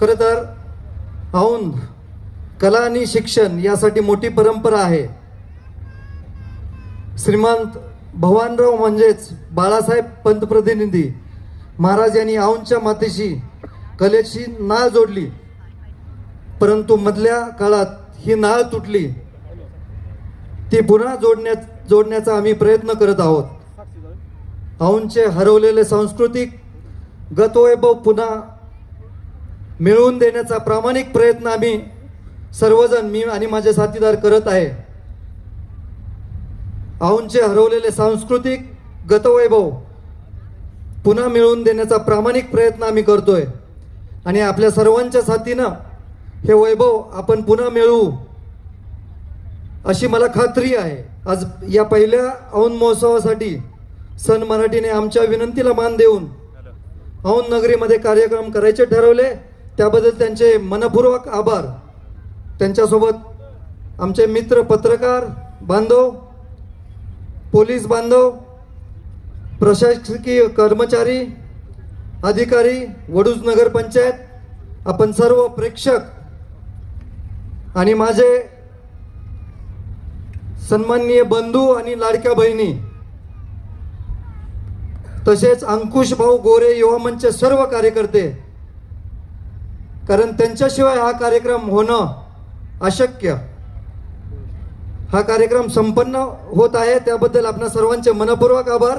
खरं तर औंध कला आणि शिक्षण यासाठी मोठी परंपरा आहे. श्रीमंत भवानराव म्हणजेच बाळासाहेब पंतप्रतिनिधी महाराज यांनी औंधच्या मातेशी कलेची नाळ जोडली. परंतु मधल्या काळात ही नाळ तुटली. ती पुन्हा जोडण्या जोडण्याचा आम्ही प्रयत्न करत आहोत. औंधचे हरवलेले सांस्कृतिक गतवैभव पुन्हा मिळवून देण्याचा प्रामाणिक प्रयत्न आम्ही सर्वजण मी आणि माझे साथीदार करत आहे. औंधचे हरवलेले सांस्कृतिक गतवैभव पुन्हा मिळवून देण्याचा प्रामाणिक प्रयत्न आम्ही करतोय. आणि आपल्या सर्वांच्या साथीनं हे वैभव आपण पुन्हा मिळवू अशी मला खात्री आहे. आज या पहिल्या औंध महोत्सवासाठी सन मराठीने आमच्या विनंतीला मान देऊन औंध नगरीमध्ये कार्यक्रम करायचे ठरवले. त्याबद्दल त्यांचे मनपूर्वक आभार. त्यांच्यासोबत आमचे मित्र पत्रकार बांधव पोलीस बांधव प्रशासकीय कर्मचारी अधिकारी वडूज नगरपंचायत आपण सर्व प्रेक्षक आणि माझे सन्माननीय बंधू आणि लाडक्या बहिणी तसेच अंकुश भाऊ गोरे युवा मंच सर्व कार्यकर्ते कारण त्यांच्याशिवाय हा कार्यक्रम होणं अशक्य. हा कार्यक्रम संपन्न होत आहे. त्याबद्दल आपणा सर्वांचे मनपूर्वक आभार.